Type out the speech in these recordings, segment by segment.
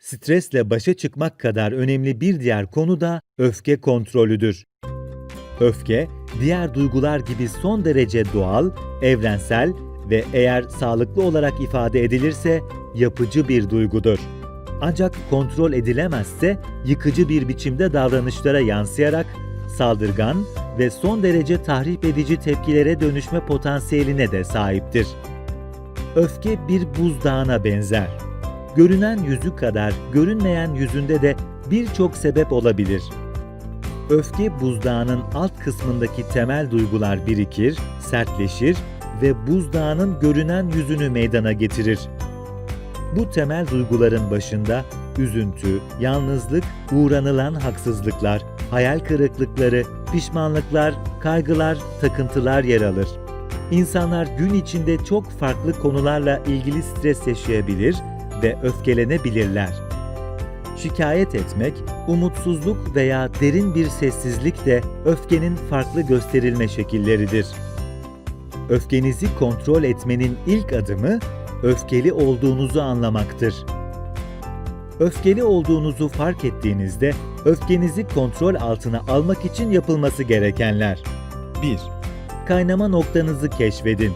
Stresle başa çıkmak kadar önemli bir diğer konu da öfke kontrolüdür. Öfke, diğer duygular gibi son derece doğal, evrensel ve eğer sağlıklı olarak ifade edilirse yapıcı bir duygudur. Ancak kontrol edilemezse yıkıcı bir biçimde davranışlara yansıyarak saldırgan ve son derece tahrip edici tepkilere dönüşme potansiyeline de sahiptir. Öfke bir buzdağına benzer. Görünen yüzü kadar görünmeyen yüzünde de birçok sebep olabilir. Öfke buzdağının alt kısmındaki temel duygular birikir, sertleşir ve buzdağının görünen yüzünü meydana getirir. Bu temel duyguların başında üzüntü, yalnızlık, uğranılan haksızlıklar, hayal kırıklıkları, pişmanlıklar, kaygılar, takıntılar yer alır. İnsanlar gün içinde çok farklı konularla ilgili stres yaşayabilir ve öfkelenebilirler. Şikayet etmek, umutsuzluk veya derin bir sessizlik de öfkenin farklı gösterilme şekilleridir. Öfkenizi kontrol etmenin ilk adımı öfkeli olduğunuzu anlamaktır. Öfkeli olduğunuzu fark ettiğinizde öfkenizi kontrol altına almak için yapılması gerekenler. 1. Kaynama noktanızı keşfedin.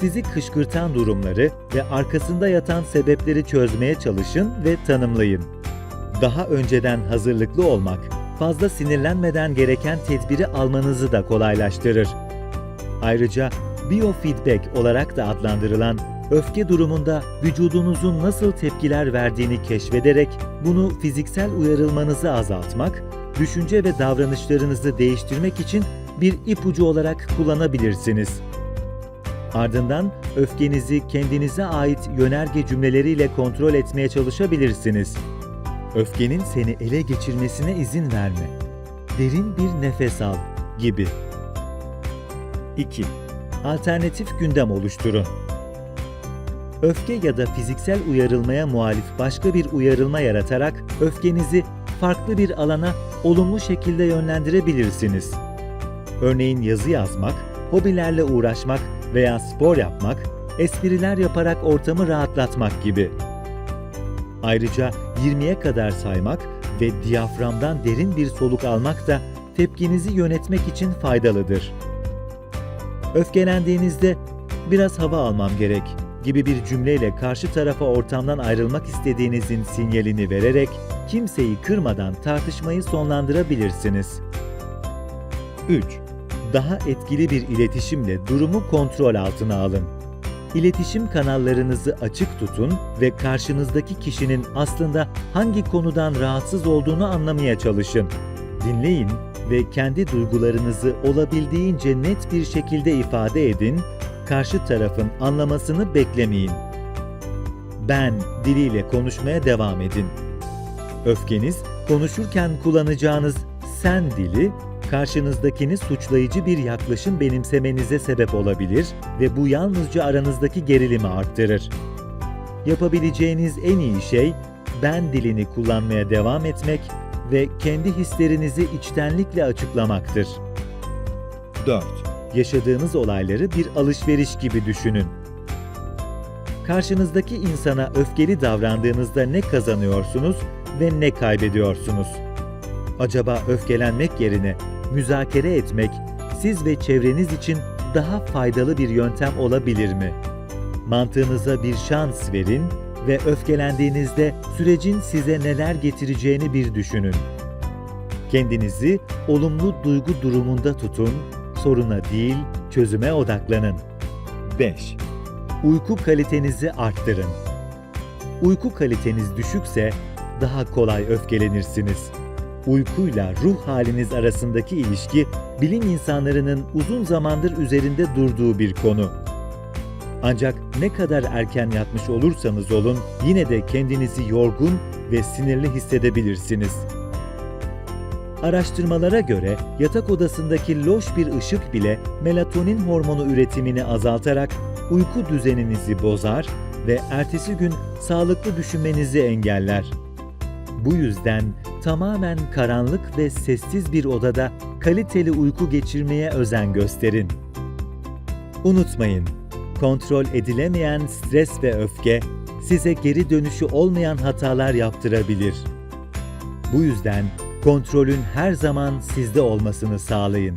Sizi kışkırtan durumları ve arkasında yatan sebepleri çözmeye çalışın ve tanımlayın. Daha önceden hazırlıklı olmak, fazla sinirlenmeden gereken tedbiri almanızı da kolaylaştırır. Ayrıca biofeedback olarak da adlandırılan öfke durumunda vücudunuzun nasıl tepkiler verdiğini keşfederek bunu fiziksel uyarılmanızı azaltmak, düşünce ve davranışlarınızı değiştirmek için bir ipucu olarak kullanabilirsiniz. Ardından öfkenizi kendinize ait yönerge cümleleriyle kontrol etmeye çalışabilirsiniz. Öfkenin seni ele geçirmesine izin verme. Derin bir nefes al gibi. 2. Alternatif gündem oluşturun. Öfke ya da fiziksel uyarılmaya muhalif başka bir uyarılma yaratarak öfkenizi farklı bir alana olumlu şekilde yönlendirebilirsiniz. Örneğin yazı yazmak, hobilerle uğraşmak veya spor yapmak, espriler yaparak ortamı rahatlatmak gibi. Ayrıca 20'ye kadar saymak ve diyaframdan derin bir soluk almak da tepkinizi yönetmek için faydalıdır. Öfkelendiğinizde biraz hava almam gerek gibi bir cümleyle karşı tarafa ortamdan ayrılmak istediğinizin sinyalini vererek kimseyi kırmadan tartışmayı sonlandırabilirsiniz. 3. Daha etkili bir iletişimle durumu kontrol altına alın. İletişim kanallarınızı açık tutun ve karşınızdaki kişinin aslında hangi konudan rahatsız olduğunu anlamaya çalışın. Dinleyin ve kendi duygularınızı olabildiğince net bir şekilde ifade edin, karşı tarafın anlamasını beklemeyin. Ben diliyle konuşmaya devam edin. Öfkeniz konuşurken kullanacağınız sen dili karşınızdakini suçlayıcı bir yaklaşım benimsemenize sebep olabilir ve bu yalnızca aranızdaki gerilimi arttırır. Yapabileceğiniz en iyi şey ben dilini kullanmaya devam etmek ve kendi hislerinizi içtenlikle açıklamaktır. 4. Yaşadığınız olayları bir alışveriş gibi düşünün. Karşınızdaki insana öfkeli davrandığınızda ne kazanıyorsunuz ve ne kaybediyorsunuz? Acaba öfkelenmek yerine müzakere etmek siz ve çevreniz için daha faydalı bir yöntem olabilir mi? Mantığınıza bir şans verin ve öfkelendiğinizde sürecin size neler getireceğini bir düşünün. Kendinizi olumlu duygu durumunda tutun, soruna değil, çözüme odaklanın. 5. Uyku kalitenizi arttırın. Uyku kaliteniz düşükse daha kolay öfkelenirsiniz. Uykuyla ruh haliniz arasındaki ilişki bilim insanlarının uzun zamandır üzerinde durduğu bir konu. Ancak ne kadar erken yatmış olursanız olun yine de kendinizi yorgun ve sinirli hissedebilirsiniz. Araştırmalara göre yatak odasındaki loş bir ışık bile melatonin hormonu üretimini azaltarak uyku düzeninizi bozar ve ertesi gün sağlıklı düşünmenizi engeller. Bu yüzden tamamen karanlık ve sessiz bir odada kaliteli uyku geçirmeye özen gösterin. Unutmayın, kontrol edilemeyen stres ve öfke size geri dönüşü olmayan hatalar yaptırabilir. Bu yüzden kontrolün her zaman sizde olmasını sağlayın.